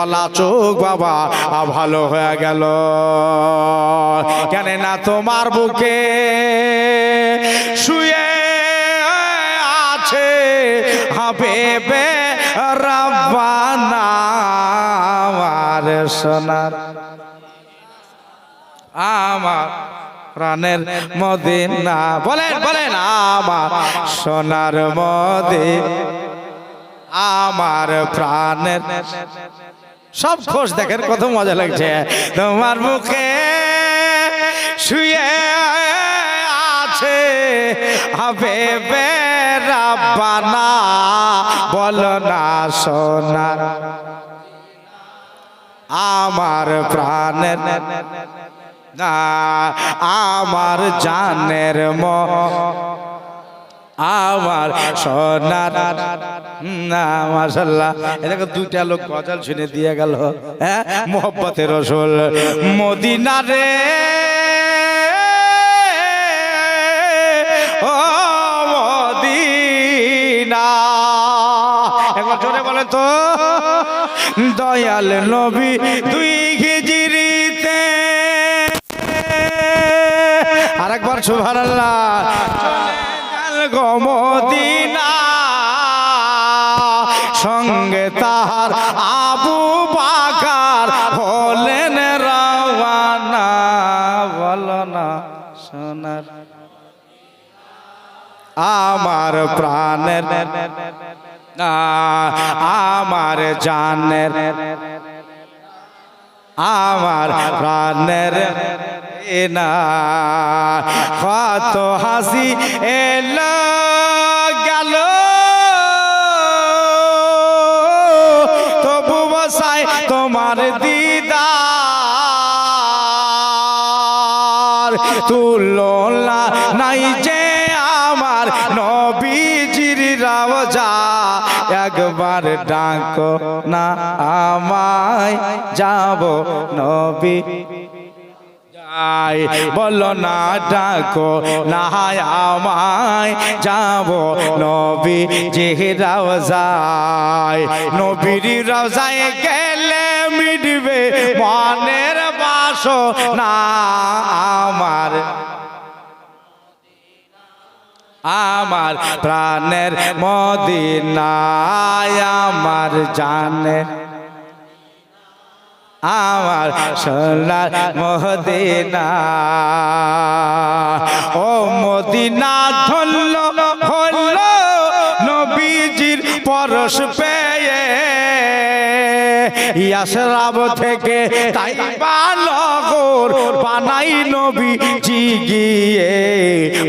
গলা চোখ বাবা ভালো হয়ে গেল। কেন না তোমার বুকে শুয়ে আছে হাবিবে রাব্বানা, আমার সোনার, আমার প্রাণের মদিনা। বলেন বলেন, আমার সোনার মদিন, আমার প্রাণের সব খোঁজ দেখেন কত মজা লাগছে। তোমার মুখে শুয়ে আছে হবে বেরাবানা বলো না সোনার আমার প্রাণের না আমার জানের ম আমার সোনার না এটাকে দুইটা লোক গজল শুনে দিয়ে গেল হ্যাঁ? মোহব্বতের রসুল মদিনা রে। ও মদিনা। একবার জোরে বলে তো। দয়াল নবী দুই হিজরিতে আরেকবার সুবহানাল্লাহ। গমদিনা সঙ্গে তাহার আবু বাকার হলেন রওয়ানা। বলো না সোনার। আমার প্রাণের, আমার জানের, আমার প্রাণের না। কত হাসি এলো গেল। তবু বসাই তোমার দিদার। তুলনা নাই যে আমার নবীজির রাজা। একবার ডাকো না আমায়, যাব নবী যাই বলো না, ডাকো, না আমায় যাব নবী যে রাজায় নবীর রাজায় গেলে মিটবে মনের বাস না আমার। আমার প্রাণের মদিনায় আমার জানের আমার সোনার মদিনা ও মদিনা ধরল হল নবীজির পরশ পেয়ে। ইয়াসরাব থেকে তাই বালগর বানাই নবী গিয়ে।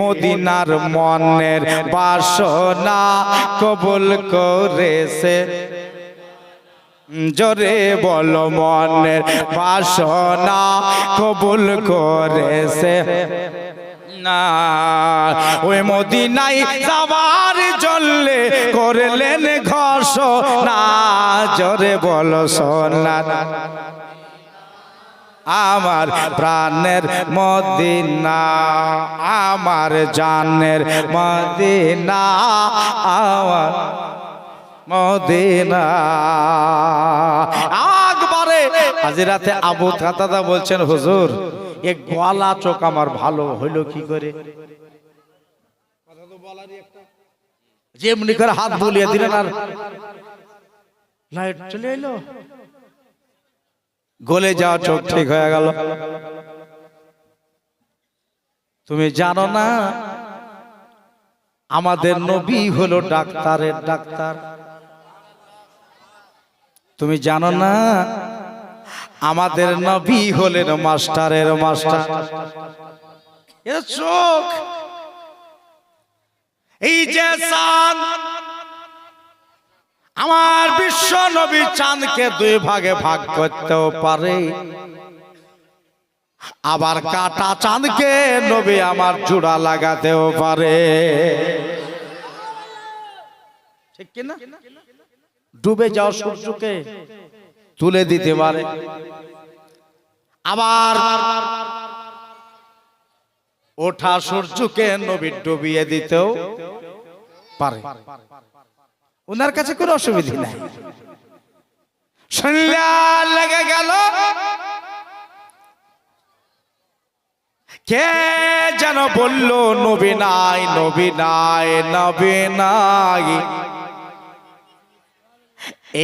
মদিনার মনের বাসনা কবুল করেছে। জোরে বল মনের বাসনা কবুল করেছে। না, ওই মদিনাই যাবার জল্লে করলেন ঘর্ষ না জোরে বল সোনা আমার প্রাণের মদিনা, আমার জানের মদিনা, আমার মদিনা। একবারে আজ রাতে আবু কাতাদা বলছেন, হুজুর, এ গলা চোখ আমার ভালো হইল কি করে? যেমনি করে হাত দিলেন আর লাইট চলে এলো। গলে যাওয়া চোখ ঠিক হয়ে গেল। তুমি জানো না, আমাদের নবী হলো ডাক্তারের ডাক্তার। তুমি জানো না আমাদের নবী হলেন মাস্টারের মাস্টার। চোখ। এই যে চাঁদ আমার বিশ্ব নবী চাঁদকে দুই ভাগে ভাগ করতেও পারে। আবার কাটা চাঁদকে নবী আমার জোড়া লাগাতেও পারে। ঠিক কিনা? ডুবে যাওয়া সূর্যকে। তুলে দিতে পারে। আবার ওঠা সূর্যকে নবী ডুবিয়ে দিতেও পারে। ওনার কাছে কোনো অসুবিধা নাই। লেগে গেল। কে যেন বলল, নবী নাই নবী নাই নবী নাই।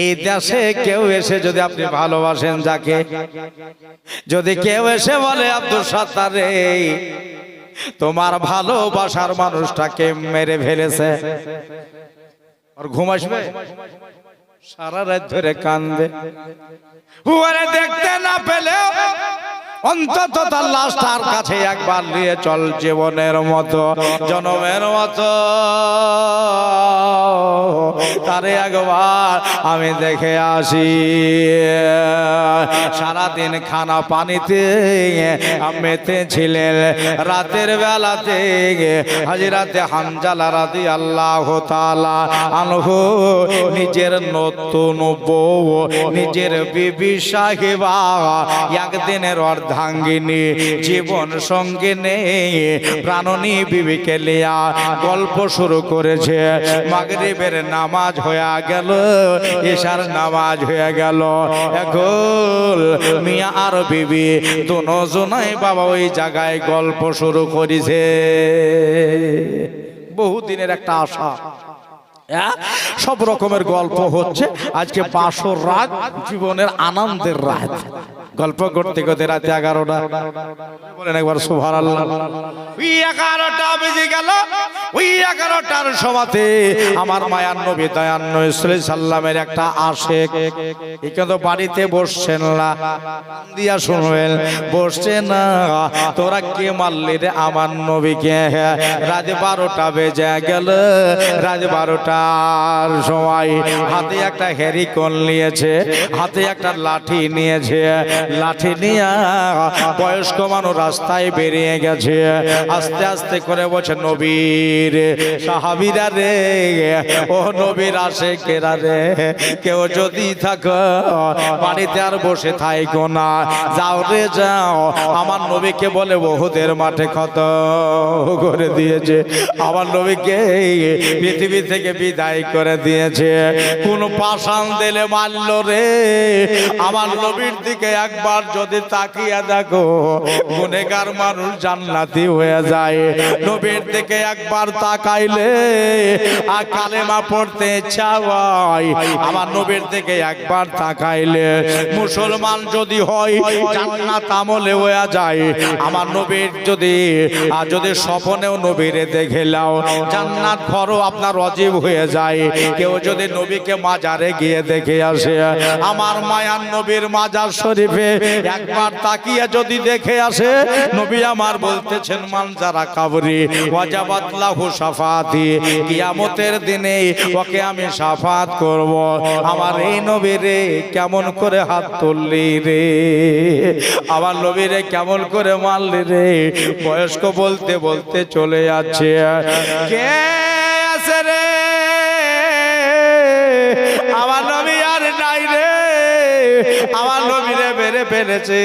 এই দেশে কেউ এসে যদি আপনি ভালোবাসেন যাকে, যদি কেউ এসে বলে, আব্দুল সাত্তারে তোমার ভালোবাসার মানুষটাকে মেরে ফেলেছে। আর ঘুম সারা রাত ধরে কান্দে। দেখতে না পেলেও অন্তত তার লাশ তার কাছে একবার নিয়ে চল জীবনের মতো, জনমের মতো। তারে একবার আমি দেখে আসি। সারাদিন খানা পানিতে মেতে ছিলেন রাতের বেলাতে হাজিরাতে হানজালা রাতি আল্লাহ তালা আনহু নিজের নতুন বউ, নিজের বিবি সাহেবা, একদিনের অর্ধাঙ্গিনী, জীবন সঙ্গে নেই প্রাণনী বিবিকে লিয়া গল্প শুরু করেছে। মাগরিবের নামাজ হয়ে গেল এশার নামাজ হয়ে গেল এখন মিয়া আর বিবি দুজনাই বাবা ওই জায়গায় গল্প শুরু করেছে বহুদিনের একটা আশা? সব রকমের গল্প হচ্ছে। আজকে বাসর রাত, জীবনের আনন্দের রাত। গল্প করতে করতে রাতে এগারোটা। বলেন একবার সুভার ওই এগারোটা বেজে গেল। ওই এগারোটার সমাতে আমার মায়ার নবী ইসলাই সাল্লামের একটা আশেক। তো বাড়িতে বসছেন না। দিয়া শুনবেন, বসছে না। তোরা কে মারলি রে আমার নবীকে? রাত বারোটা বেজে গেল। রাত বারোটার সময় হাতে একটা হেরিকন নিয়েছে, হাতে একটা লাঠি নিয়েছে। লাঠি নিয়ে বয়স্ক মানুষ রাস্তায় বেরিয়ে গেছে। আস্তে আস্তে করে বলছে, নবীর সাহাবিরা রে, ও নবীর আসে কেরা রে, কেউ যদি থাকো, বাড়িতে আর বসে থাইকো না। যাও রে, যাও। আমার নবীকে বলে বহুদের মাঠে ক্ষত করে দিয়েছে। আমার নবীকে পৃথিবী থেকে বিদায় করে দিয়েছে। কোন পাষাণ দিলে মারল রে। আমার নবীর দিকে একবার যদি তাকিয়ে দেখো, গুনেগার মানুষ জান্নাতি হয়ে যায়। নবীর দিকে একবার তাকাইলে, আর কালেমা পড়তে চাওয়াই আমার নবীর দিকে একবার তাকাইলে, মুসলমান যদি হয়, জান্নাত আমলে হয়ে যায়। আমার নবীর যদি, আর যদি স্বপনেও নবীরে দেখে লাও, জান্নাত ঘরও আপনার অজীব হয়ে যায়। কেউ যদি নবীকে মাজারে গিয়ে দেখে আসে, আমার মায়ার নবীর মাজার শরীফে একবার তাকিয়ে যদি দেখে আসে, নবী আমার বলতেছেন, মানজারা কাবরি ওয়াজাবাতলাহু সাফাতি কিয়ামতের দিনে ওকে আমি সাফাত করব। আমার এই নবীরে কেমন করে হাত তুললি রে? আমার নবীরে কেমন করে মারলি রে? বয়স্ক বলতে বলতে চলে যাচ্ছে। কে আছে রে? আমার নবী আর নাই রে। আমার নবীরে বেড়ে ফেলেছে।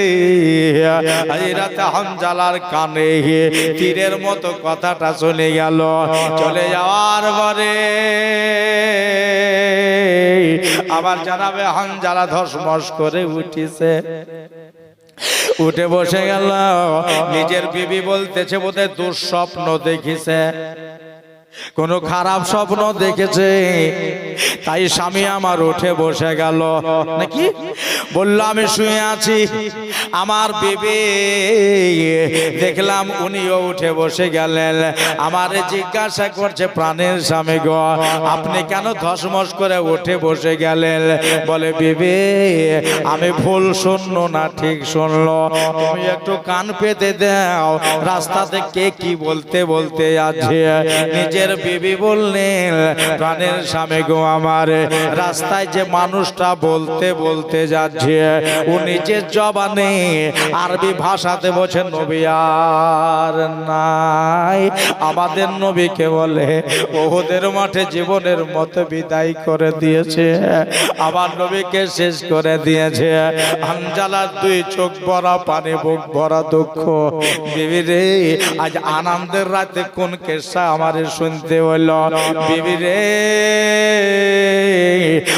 রাতে হামজালার কানে তীরের মতো কথাটা শুনে গেল। চলে যাওয়ার পরে আবার জানাবে হামজালা ধসমস করে উঠিছে। উঠে বসে গেল। নিজের বিবি বলতেছে, বোধহয় দুঃস্বপ্ন দেখিছে। কোন খারাপ স্বপ্ন দেখেছে। তাই স্বামী আমার উঠে বসে গেল। নাকি? বলল আমি শুয়ে আছি। আমার বেবে দেখলাম উনিও উঠে বসে গেলেন। আমার জিজ্ঞাসা করছে প্রাণের স্বামী গো আপনি কেন ধসমস করে উঠে বসে গেলেন? বলে বেবে আমি ভুল শুনলো না ঠিক শুনলো। তুমি একটু কান পেতে দাও। রাস্তাতে কে কি বলতে বলতে আছে নিজের বিবি বললেন প্রাণের স্বামী গো আমার, রাস্তায় যে মানুষটা বলতে বলতে যাচ্ছে ও নিজের জবানে আরবি ভাষাতে বলছে নবী আর নাই। আমাদের নবীকে বলে, ওদের মাঠে জীবনের মতো বিদায় করে দিয়েছে আমার নবীকে শেষ করে দিয়েছে। আঞ্জালার দুই চোখ ভরা, পানি বুক ভরা দুঃখ। বিবি রে, আজ আনন্দের রাতে কোন কেসা আমারে শুনতে শুনতে হলো বিবি রে।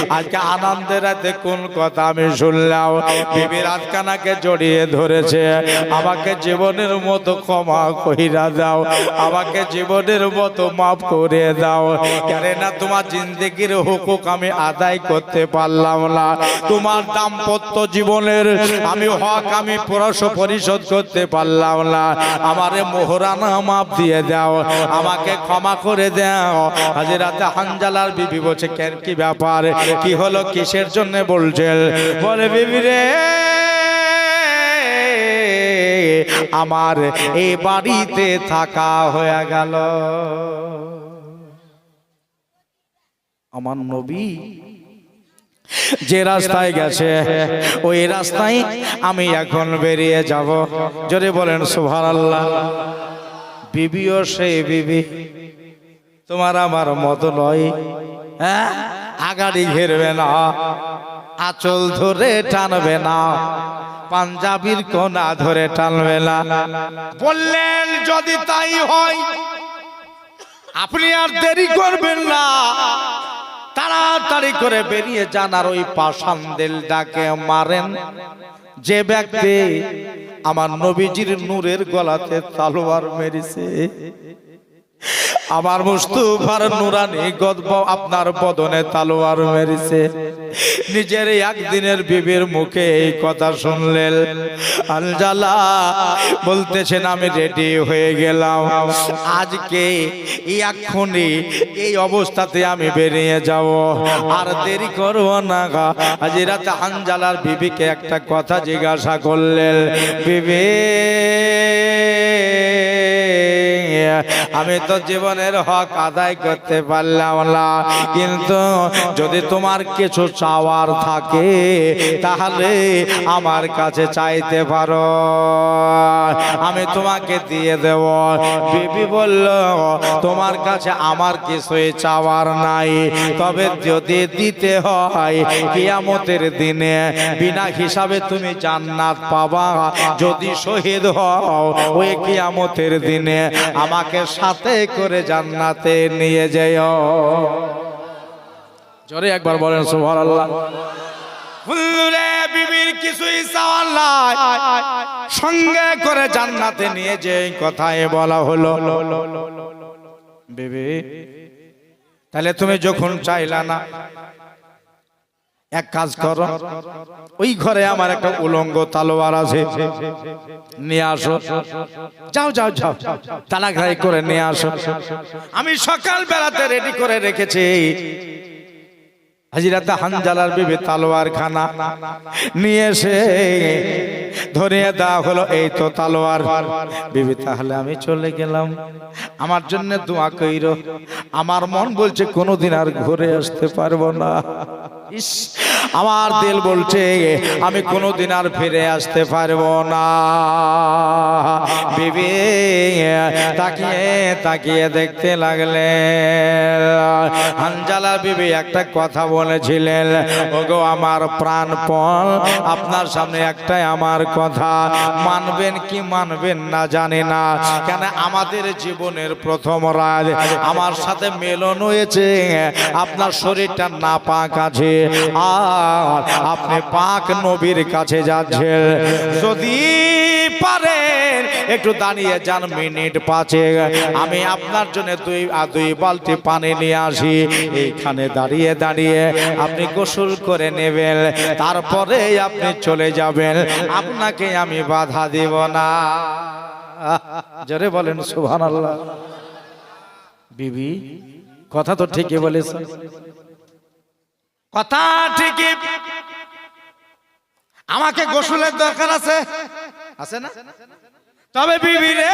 আজকে আনন্দের রাতে কোন কথা আমি শুনলাম? বিবি রাতকানাকে জড়িয়ে ধরেছে। আমাকে জীবনের মতো ক্ষমা কইরা দাও। আমাকে জীবনের মতো মাফ করে দাও। কেন না তোমার জিন্দগির হুকুক আমি আদায় করতে পারলাম না। তোমার দাম্পত্য জীবনের আমি হক আমি পরশ পরিশোধ করতে পারলাম না। আমারে মোহরানা মাপ দিয়ে দাও। আমাকে ক্ষমা করে দাও। আজ রাতে হানজালার বিবি বলছে, কেন, কি ব্যাপার? কি হলো? কিসের জন্য বলছে বলে, বিবি রে, আমার এই বাড়িতে থাকা হয়ে গেল। আমার নবী যে রাস্তায় গেছে, ওই রাস্তায় আমি এখন বেরিয়ে যাব। যদি বলেন সুভার আল্লাহ বিবিও সেই বিবি। তোমার আমার মতো নয়। হ্যাঁ? আগাড়ি ঘেরবে না, আচল ধরে টানবে না, পাঞ্জাবির কোনা ধরে টানবে না। বললেন, যদি তাই হয়, আপনি আর দেরি করবেন না। তাড়াতাড়ি করে বেরিয়ে যান আর ওই পাষাণদের ডাকে মারেন। যে ব্যক্তি আমার নবীজির নূরের গলাতে তালোয়ার মেরেছে। আমার মুস্তুফার নুরানি গদব আপনার বদনে তালোয়ার মেরেছে। নিজের একদিনের বিবির মুখে এই কথা শুনলেন। আলজালা বলতেছেন, আমি রেডি হয়ে গেলাম। আজকে এক্ষুনি এই অবস্থাতে আমি বেরিয়ে যাব। আর দেরি করব না গা। আজ রাতে আঞ্জালার বিবিকে একটা কথা জিজ্ঞাসা করলেন, বিবি আমি তো জীবনের হক আদায় করতে পারলাম না। কিন্তু যদি তোমার কিছু চাওয়ার থাকে, তাহলে আমার কাছে চাইতে পারো। আমি তোমাকে দিয়ে দেব। বিবি বলল, তোমার কাছে আমার কিছুই চাওয়ার নাই। তবে যদি দিতে হয়, কিয়ামতের দিনে বিনা হিসাবে তুমি জান্নাত পাবা। যদি শহীদ হও, ওই কিয়ামতের দিনে আমাকে সাথে করে জান্নাতে নিয়ে যেও। জোরে একবার বলেন, সুবহানাল্লাহ। ফুলরে বিবির কিছুই চাওয়ার নাই। সঙ্গে করে জান্নাতে নিয়ে যে কথায় বলা হলো। বিবি, তাহলে তুমি যখন চাইলা না এক কাজ করো। ওই ঘরে আমার একটা উলঙ্গ তালোয়ার আছে। নিয়ে আসো। যাও যাও যাও। তালাঘাই করে নিয়ে আসো। আমি সকাল বেলাতে রেডি করে রেখেছি। হাজিরাতে হানজালার বিবি তালোয়ার খানা নিয়ে এসে ধরিয়ে দেওয়া হলো এই তো তালোয়ার। বিবি, তাহলে আমি চলে গেলাম। আমার জন্য দোয়া কইর। আমার মন বলছে কোনোদিন আর ঘুরে আসতে পারব না। ইস আমার দিল বলছে আমি কোনোদিন আর ফিরে আসতে পারব না। বিবি তাকিয়ে তাকিয়ে দেখতে লাগলে। হানজালা বিবি একটা কথা বলেছিলেন ওগো আমার প্রাণপণ আপনার সামনে একটাই আমার কথা। মানবেন কি মানবেন না জানি না। কেন আমাদের জীবনের প্রথম রাজ আমার সাথে মেলন হয়েছে। আপনার শরীরটা না পাক আছে। আর আপনি পাক নবীর কাছে যাচ্ছেন। যদি পারেন, একটু দাঁড়িয়ে যান, মিনিট পাঁচে আমি আপনার জন্য দুই দুই বালতি পানি নিয়ে আসি। এইখানে দাঁড়িয়ে দাঁড়িয়ে আপনি গোসল করে নেবেন। তারপরে আপনি চলে যাবেন। আপনাকে আমি বাধা দিব না। জোরে বলেন সুভান আল্লাহ বিবি, কথা তো ঠিকই বলেছ কথা ঠিকই। আমাকে গোসলের দরকার আছে। আছে না? তবে বিবি রে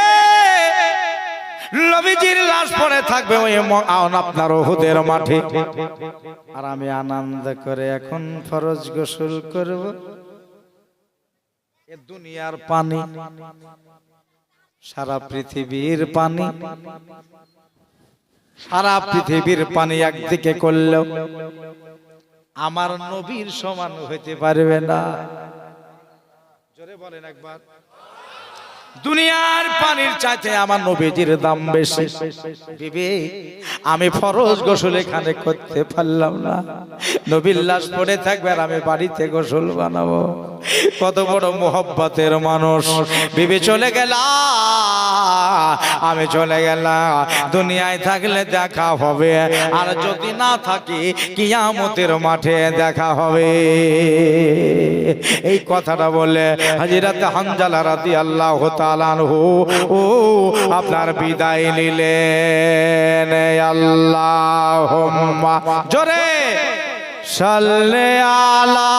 নবীজির লাশ পড়ে থাকবে ওই আপনার ওহুদের মাঠে। আর আমি আনন্দ করে এখন ফরজ গোসল করব। এ দুনিয়ার পানি সারা পৃথিবীর পানি। সারা পৃথিবীর পানি একদিকে করলেও আমার নবীর সমান হইতে পারবে না। জোরে বলেন একবার। দুনিয়ার পানির চাইতে আমার নবীজির দাম বেশি। বিবি, আমি ফরজ গোসল এখানে করতে পারলাম না। নবীর লাশ পড়ে থাকবে আর আমি বাড়িতে গোসল বানাবো। কত বড় মোহব্বতের মানুষ। বিবি, চলে গেল। আমি চলে গেলাম দুনিয়ায় থাকলে দেখা হবে। আর যদি না থাকি, কিয়ামতের মাঠে দেখা হবে। এই কথাটা বলে হাজিরাত হানজালা রাদি আল্লাহ তালানহু ও আপনার বিদায় নিলেন আল্লাহ জোরে সাল্লে আলা